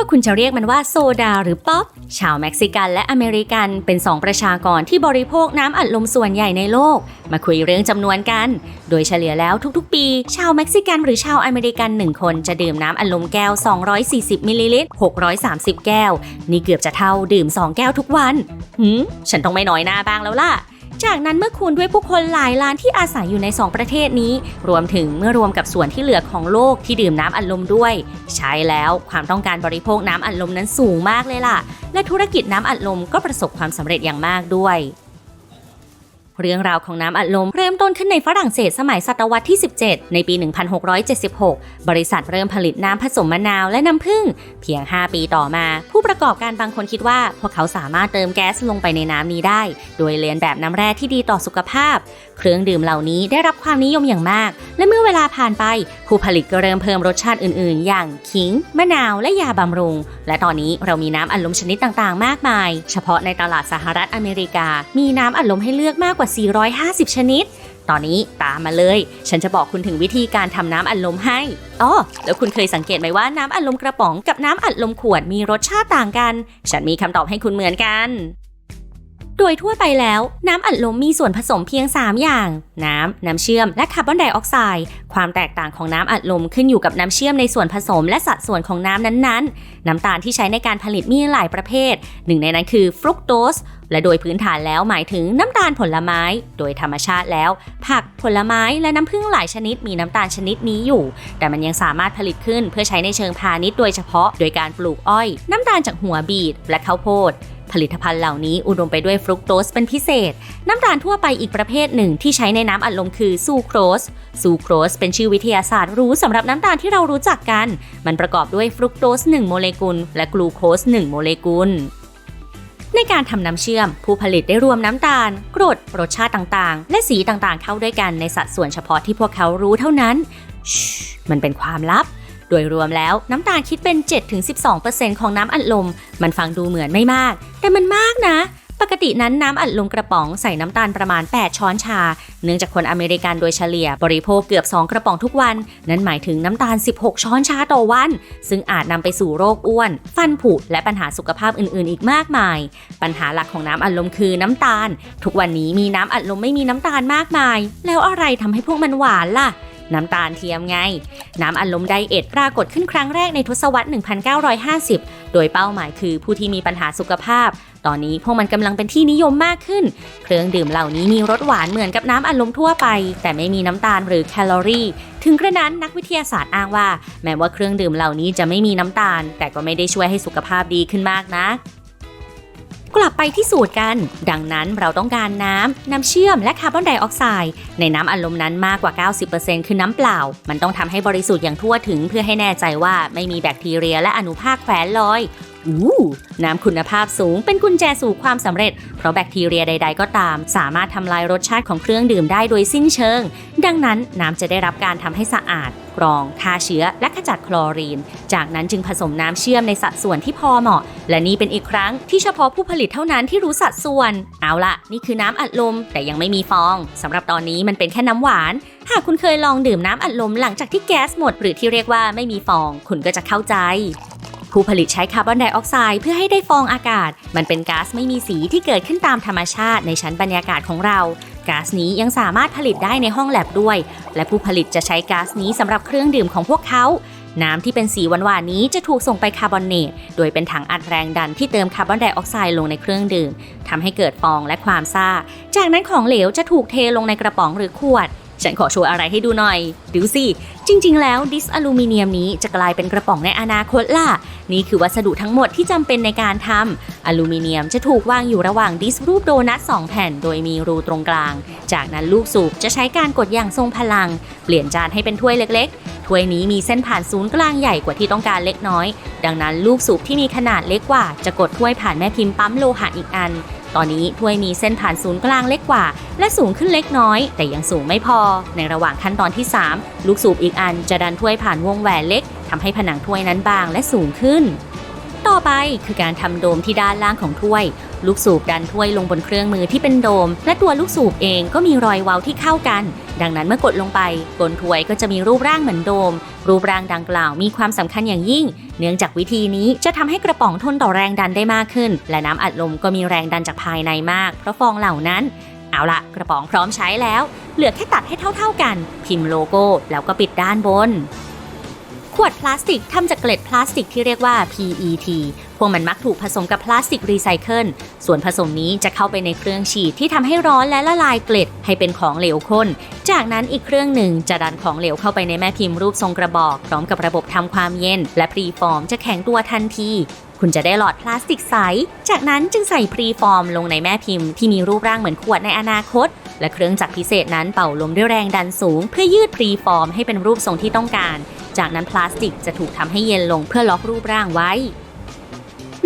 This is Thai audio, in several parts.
ว่าคุณจะเรียกมันว่าโซดาหรือป๊อป ชาวเม็กซิกันและอเมริกันเป็นสองประชากรที่บริโภคน้ำอัดลมส่วนใหญ่ในโลก มาคุยเรื่องจำนวนกัน โดยเฉลี่ยแล้วทุกๆ ปี ชาวเม็กซิกันหรือชาวอเมริกัน1คนจะดื่มน้ำอัดลมแก้ว 240 มิลลิลิตร 630 แก้ว นี่เกือบจะเท่าดื่ม 2 แก้วทุกวันหืมฉันต้องไม่น้อยหน้าบ้างแล้วล่ะ จากนั้นเมื่อคูณด้วยผู้คนหลายล้านที่อาศัยอยู่ใน 2 ประเทศนี้ รวมถึงเมื่อรวมกับส่วนที่เหลือของโลกที่ดื่มน้ำอัดลมด้วย ใช้แล้วความต้องการบริโภคน้ำอัดลมนั้นสูงมากเลยล่ะ และธุรกิจน้ำอัดลมก็ประสบความสำเร็จอย่างมากด้วย เรื่องราวของน้ำอัดลมเริ่มต้นขึ้นในฝรั่งเศสสมัยศตวรรษที่ 17 ในปี 1676 บริษัทเริ่มผลิตน้ำผสมมะนาวและน้ำผึ้งเพียง 5 ปีต่อมา ผู้ประกอบการบางคนคิดว่า พวกเขาสามารถเติมแก๊สลงไปในน้ำนี้ได้ โดยเลียนแบบน้ำแร่ที่ดีต่อสุขภาพ เครื่องดื่มเหล่านี้ได้รับความนิยมอย่างมาก และเมื่อเวลาผ่านไป ผู้ผลิตก็เริ่มเพิ่มรสชาติอื่น ๆ อย่างขิง มะนาวและยาบำรุง และตอนนี้เรามีน้ำอัดลมชนิดต่าง ๆ มากมาย เฉพาะในตลาดสหรัฐอเมริกา มีน้ำอัดลมให้เลือกมากกว่า450 ชนิด ตอนนี้ตามมาเลย ฉันจะบอกคุณถึงวิธีการทำน้ำอัดลมให้อ๋อแล้วคุณเคยสังเกตไหมว่าน้ำอัดลมกระป๋องกับน้ำอัดลมขวดมีรสชาติต่างกัน ฉันมีคำตอบให้คุณเหมือนกัน โดยทั่วไปแล้ว น้ำอัดลมมีส่วนผสมเพียง 3 อย่าง น้ำ น้ำเชื่อม และคาร์บอนไดออกไซด์ ความแตกต่างของน้ำอัดลมขึ้นอยู่กับน้ำเชื่อมในส่วนผสมและสัดส่วนของน้ำนั้นๆ น้ำตาลที่ใช้ในการผลิตมีหลายประเภท หนึ่งในนั้นคือฟรุกโตส และโดยพื้นฐานแล้วหมายถึงน้ำตาลผลไม้ โดยธรรมชาติแล้ว ผักผลไม้และน้ำผึ้งหลายชนิดมีน้ำตาลชนิดนี้อยู่ แต่มันยังสามารถผลิตขึ้นเพื่อใช้ในเชิงพาณิชย์โดยเฉพาะ โดยการปลูกอ้อย น้ำตาลจากหัวบีทและข้าวโพด ผลิตภัณฑ์เหล่านี้อุดมไปด้วยฟรุกโตสเป็นพิเศษ น้ำตาลทั่วไปอีกประเภทหนึ่งที่ใช้ในน้ำอัดลมคือซูโครส ซูโครสเป็นชื่อวิทยาศาสตร์รู้สำหรับน้ำตาลที่เรารู้จักกัน มันประกอบด้วยฟรุกโตส 1 โมเลกุล และกลูโคส 1 โมเลกุลในการทำน้ำเชื่อม ผู้ผลิตได้รวมน้ำตาล กรด รสชาติต่างๆ และสีต่างๆ เข้าด้วยกันในสัดส่วนเฉพาะที่พวกเขารู้เท่านั้น มันเป็นความลับ โดยรวมแล้วน้ำตาลคิดเป็น 7-12%ของน้ำอัดลม มันฟังดูเหมือนไม่มาก แต่มันมากนะ ปกตินั้นน้ำอัดลมกระป๋องใส่น้ำตาลประมาณ 8 ช้อนชา เนื่องจากคนอเมริกันโดยเฉลี่ยบริโภคเกือบ 2 กระป๋องทุกวัน นั่นหมายถึงน้ำตาล 16 ช้อนชาต่อวัน ซึ่งอาจนำไปสู่โรคอ้วน ฟันผุและปัญหาสุขภาพอื่นๆ อีกมากมาย ปัญหาหลักของน้ำอัดลมคือน้ำตาล ทุกวันนี้มีน้ำอัดลมไม่มีน้ำตาลมากมาย แล้วอะไรทำให้พวกมันหวานล่ะ น้ำตาลเทียมไง น้ำอัดลมไดเอทปรากฏขึ้นครั้งแรกในทศวรรษ 1950 โดยเป้าหมายคือผู้ที่มีปัญหาสุขภาพ ตอนนี้พวกมันกำลังเป็นที่นิยมมากขึ้น เครื่องดื่มเหล่านี้มีรสหวานเหมือนกับน้ำอัดลมทั่วไป แต่ไม่มีน้ำตาลหรือแคลอรี่ ถึงกระนั้นนักวิทยาศาสตร์อ้างว่า แม้ว่าเครื่องดื่มเหล่านี้จะไม่มีน้ำตาล แต่ก็ไม่ได้ช่วยให้สุขภาพดีขึ้นมากนะก กลับไปที่สูตรกัน ดังนั้นเราต้องการน้ำ น้ำเชื่อมและคาร์บอนไดออกไซด์ในน้ำอัดลมนั้นมากกว่า 90%คือน้ำเปล่า มันต้องทำให้บริสุทธิ์อย่างทั่วถึงเพื่อให้แน่ใจว่าไม่มีแบคทีเรียและอนุภาคแฝงลอย อู้น้ำคุณภาพสูงเป็นกุญแจสู่ความสำเร็จ เพราะแบคทีเรียใด ๆ ก็ตาม สามารถทำลายรสชาติของเครื่องดื่มได้โดยสิ้นเชิง ดังนั้นน้ำจะได้รับการทำให้สะอาด กรองฆ่าเชื้อ และขจัดคลอรีน จากนั้นจึงผสมน้ำเชื่อมในสัดส่วนที่พอเหมาะ และนี่เป็นอีกครั้งที่เฉพาะผู้ผลิตเท่านั้นที่รู้สัดส่วน เอาละนี่คือน้ำอัดลมแต่ยังไม่มีฟองสำหรับตอนนี้มันเป็นแค่น้ำหวานหากคุณเคยลองดื่มน้ำอัดลมหลังจากที่แก๊สหมด หรือที่เรียกว่าไม่มีฟอง คุณก็จะเข้าใจ ผู้ผลิตใช้คาร์บอนไดออกไซด์เพื่อให้ได้ฟองอากาศ มันเป็นก๊าซไม่มีสีที่เกิดขึ้นตามธรรมชาติในชั้นบรรยากาศของเราก๊าซนี้ยังสามารถผลิตได้ในห้องแลบด้วย และผู้ผลิตจะใช้ก๊าซนี้สำหรับเครื่องดื่มของพวกเขา น้ำที่เป็นสีหวานๆนี้จะถูกส่งไปคาร์บอเนต โดยเป็นถังอัดแรงดันที่เติมคาร์บอนไดออกไซด์ลงในเครื่องดื่มทำให้เกิดฟองและความซ่า จากนั้นของเหลวจะถูกเทลงในกระป๋องหรือขวด ฉันขอโชว์อะไรให้ดูหน่อย ดูสิ จริง ๆ แล้วดิสอลูมิเนียมนี้จะกลายเป็นกระป๋องในอนาคตล่ะ นี่คือวัสดุทั้งหมดที่จำเป็นในการทำอลูมิเนียมจะถูกวางอยู่ระหว่างดิสรูปโดนัท2แผ่น โดยมีรูตรงกลาง จากนั้นลูกสูบจะใช้การกดอย่างทรงพลัง เปลี่ยนจานให้เป็นถ้วยเล็ก ๆ ถ้วยนี้มีเส้นผ่านศูนย์กลางใหญ่กว่าที่ต้องการเล็กน้อย ดังนั้นลูกสูบที่มีขนาดเล็กกว่า จะกดถ้วยผ่านแม่พิมพ์ปั๊มโลหะอีกอัน ตอนนี้ถ้วยมีเส้นผ่านศูนย์กลางเล็กกว่า และสูงขึ้นเล็กน้อย แต่ยังสูงไม่พอ ในระหว่างขั้นตอนที่ 3 ลูกสูบอีกอันจะดันถ้วยผ่านวงแหวนเล็กทำให้ผนังถ้วยนั้นบางและสูงขึ้น ต่อไปคือการทำโดมที่ด้านล่างของถ้วย ลูกสูบดันถ้วยลงบนเครื่องมือที่เป็นโดม และตัวลูกสูบเองก็มีรอยเว้าที่เข้ากัน ดังนั้นเมื่อกดลงไปกลนถวยก็จะมีรูปร่างเหมือนโดม รูปร่างดังกล่าวมีความสำคัญอย่างยิ่ง เนื่องจากวิธีนี้จะทำให้กระป๋องทนต่อแรงดันได้มากขึ้น และน้ำอัดลมก็มีแรงดันจากภายในมาก เพราะฟองเหล่านั้น เอาละกระป๋องพร้อมใช้แล้ว เหลือแค่ตัดให้เท่า ๆกัน พิมพ์โลโก้แล้วก็ปิดด้านบน วดพลาสติกทำจากเกล็ดพลาสติกที่เรียกว่า PET พวกมันมักถูกผสมกับพลาสติกรีไซเคิล ส่วนผสมนี้จะเข้าไปในเครื่องฉีดที่ทำให้ร้อนและละลายเกล็ดให้เป็นของเหลวข้น จากนั้นอีกเครื่องหนึ่งจะดันของเหลวเข้าไปในแม่พิมพ์รูปทรงกระบอก พร้อมกับระบบทำความเย็น และพรีฟอร์มจะแข็งตัวทันทีคุณจะได้หลอดพลาสติกใส จากนั้นจึงใส่พรีฟอร์มลงในแม่พิมพ์ที่มีรูปร่างเหมือนขวดในอนาคต และเครื่องจักรพิเศษนั้นเป่าลมด้วยแรงดันสูง เพื่อยืดพรีฟอร์มให้เป็นรูปทรงที่ต้องการ จากนั้นพลาสติกจะถูกทำให้เย็นลงเพื่อล็อกรูปร่างไว้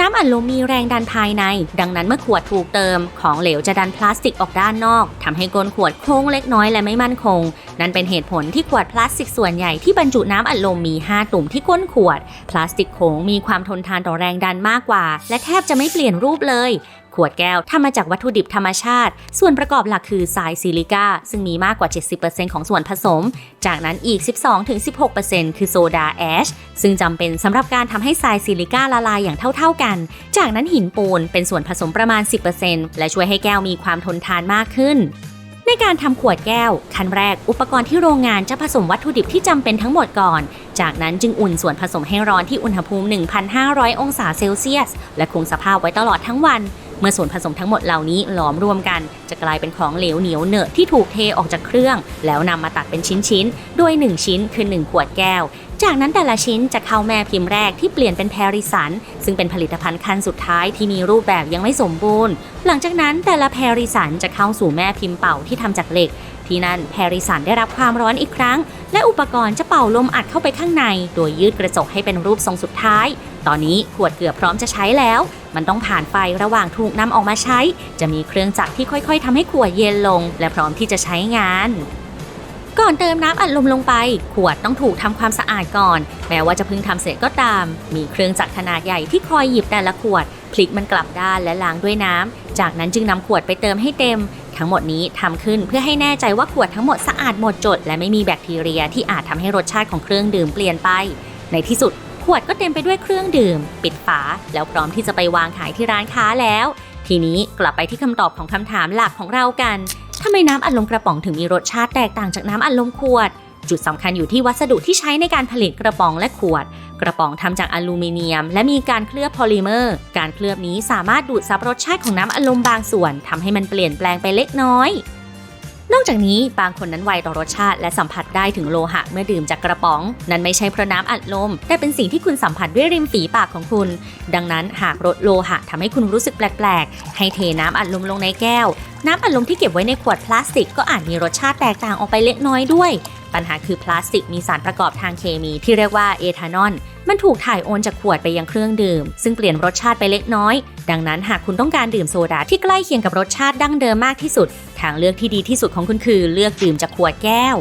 น้ำอัดลมมีแรงดันภายใน ดังนั้นเมื่อขวดถูกเติม ของเหลวจะดันพลาสติกออกด้านนอกทำให้ก้นขวดโค้งเล็กน้อยและไม่มั่นคง นั่นเป็นเหตุผลที่ขวดพลาสติกส่วนใหญ่ที่บรรจุน้ำอัดลมมี 5 ตุ่มที่ก้นขวด พลาสติกโค้งมีความทนทานต่อแรงดันมากกว่า และแทบจะไม่เปลี่ยนรูปเลย ขวดแก้วทำมาจากวัตถุดิบธรรมชาติ ส่วนประกอบหลักคือทรายซิลิก้า ซึ่งมีมากกว่า 70%ของส่วนผสม จากนั้นอีก 12-16%คือโซดาแอชซึ่งจำเป็นสำหรับการทำให้ทรายซิลิก้าละลายอย่างเท่า ๆกัน จากนั้นหินปูนเป็นส่วนผสมประมาณ 10%และช่วยให้แก้วมีความทนทานมากขึ้นในการทำขวดแก้ว ขั้นแรกอุปกรณ์ที่โรงงานจะผสมวัตถุดิบที่จำเป็นทั้งหมดก่อน จากนั้นจึงอุ่นส่วนผสมให้ร้อนที่อุณหภูมิ 1,500 องศาเซลเซียส และคงสภาพไว้ตลอดทั้งวัน มื่อส่วนผสมทั้งหมดเหล่านี้หลอมรวมกัน จะกลายเป็นของเหลวเหนียวเนอะที่ถูกเทออกจากเครื่อง แล้วนำมาตัดเป็นชิ้นๆ โดย 1 ชิ้นคือ 1 ขวดแก้ว จากนั้นแต่ละชิ้นจะเข้าแม่พิมพ์แรกที่เปลี่ยนเป็นแพริสัน ซึ่งเป็นผลิตภัณฑ์ขั้นสุดท้ายที่มีรูปแบบยังไม่สมบูรณ์ หลังจากนั้นแต่ละแพริสันจะเข้าสู่แม่พิมพ์เป่าที่ทำจากเหล็กที่นั่นแพริสันได้รับความร้อนอีกครั้ง และอุปกรณ์จะเป่าลมอัดเข้าไปข้างใน โดยยืดกระจกให้เป็นรูปทรงสุดท้าย ตอนนี้ขวดเกือบพร้อมจะใช้แล้ว มันต้องผ่านไฟระหว่างถูกนำออกมาใช้ จะมีเครื่องจักรที่ค่อยๆทำให้ขวดเย็นลง และพร้อมที่จะใช้งานก่อนเติมน้ำอัดลมลงไป ขวดต้องถูกทำความสะอาดก่อน แม้ว่าจะเพิ่งทำเสร็จก็ตาม มีเครื่องจักรขนาดใหญ่ที่คอยหยิบแต่ละขวด พลิกมันกลับด้านและล้างด้วยน้ำ จากนั้นจึงนำขวดไปเติมให้เต็ม ทั้งหมดนี้ทำขึ้นเพื่อให้แน่ใจว่าขวดทั้งหมดสะอาดหมดจด และไม่มีแบคทีเรียที่อาจทำให้รสชาติของเครื่องดื่มเปลี่ยนไป ในที่สุด ขวดก็เต็มไปด้วยเครื่องดื่ม ปิดฝาแล้วพร้อมที่จะไปวางขายที่ร้านค้าแล้ว ทีนี้กลับไปที่คำตอบของคำถามหลักของเรากันทำไมน้ำอัดลมกระป๋องถึงมีรสชาติแตกต่างจากน้ำอัดลมขวด จุดสำคัญอยู่ที่วัสดุที่ใช้ในการผลิตกระป๋องและขวด กระป๋องทำจากอลูมิเนียม และมีการเคลือบโพลิเมอร์ การเคลือบนี้สามารถดูดซับรสชาติของน้ำอัดลมบางส่วนทำให้มันเปลี่ยนแปลงไปเล็กน้อย นอกจากนี้บางคนนั้นไวต่อรสชาติ และสัมผัสได้ถึงโลหะเมื่อดื่มจากกระป๋อง นั้นไม่ใช่เพราะน้ำอัดลม แต่เป็นสิ่งที่คุณสัมผัสด้วยริมฝีปากของคุณ ดังนั้นหากรสโลหะทำให้คุณรู้สึกแปลกๆ ให้เทน้ำอัดลมลงในแก้ว น้ำอัดลมที่เก็บไว้ในขวดพลาสติกก็อาจมีรสชาติแตกต่างออกไปเล็กน้อยด้วย ปัญหาคือพลาสติกมีสารประกอบทางเคมีที่เรียกว่าเอทานอลมันถูกถ่ายโอนจากขวดไปยังเครื่องดื่ม ซึ่งเปลี่ยนรสชาติไปเล็กน้อย ดังนั้นหากคุณต้องการดื่มโซดาที่ใกล้เคียงกับรสชาติดั้งเดิมมากที่สุด ทางเลือกที่ดีที่สุดของคุณคือเลือกดื่มจากขวดแก้ว